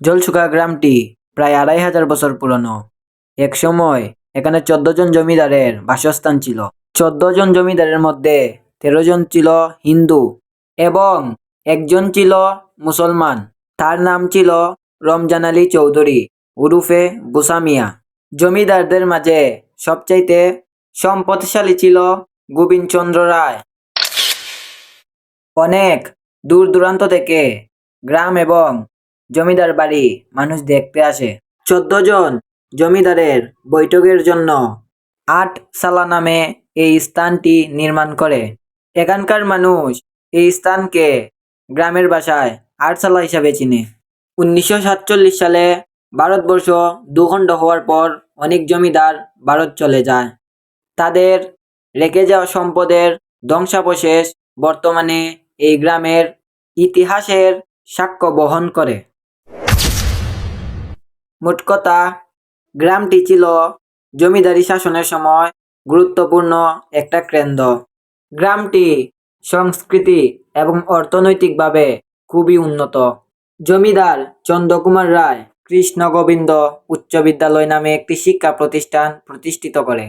জলসুকা গ্রামটি প্রায় আড়াই হাজার বছর পুরনো। এক সময় এখানে চোদ্দ জন জমিদারের বাসস্থান ছিল। চোদ্দ জন জমিদারের মধ্যে তেরো জন ছিল হিন্দু এবং একজন ছিল মুসলমান। তার নাম ছিল রমজান আলী চৌধুরী উরুফে বুসামিয়া জমিদারদের মাঝে সবচাইতে সম্পদশালী ছিল গোবিন্দচন্দ্র রায়। অনেক দূর দূরান্ত থেকে গ্রাম এবং জমিদার বাড়ি মানুষ দেখতে আসে। চোদ্দ জন জমিদারের বৈঠকের জন্য আট সালা নামে এই স্থানটি নির্মাণ করে। এখানকার মানুষ এই স্থানকে গ্রামের ভাষায় আটসালা হিসাবে চিনে। উনিশশো সাতচল্লিশ সালে ভারতবর্ষ দুখণ্ড হওয়ার পর অনেক জমিদার ভারত চলে যায়। তাদের রেখে যাওয়া সম্পদের ধ্বংসাবশেষ বর্তমানে এই গ্রামের ইতিহাসের সাক্ষ্য বহন করে। মোট কথা, গ্রামটি ছিল জমিদারি শাসনের সময় গুরুত্বপূর্ণ একটা কেন্দ্র। গ্রামটি সংস্কৃতি এবং অর্থনৈতিকভাবে খুবই উন্নত। জমিদার চন্দ্রকুমার রায় কৃষ্ণ গোবিন্দ উচ্চ বিদ্যালয় নামে একটি শিক্ষা প্রতিষ্ঠান প্রতিষ্ঠিত করে।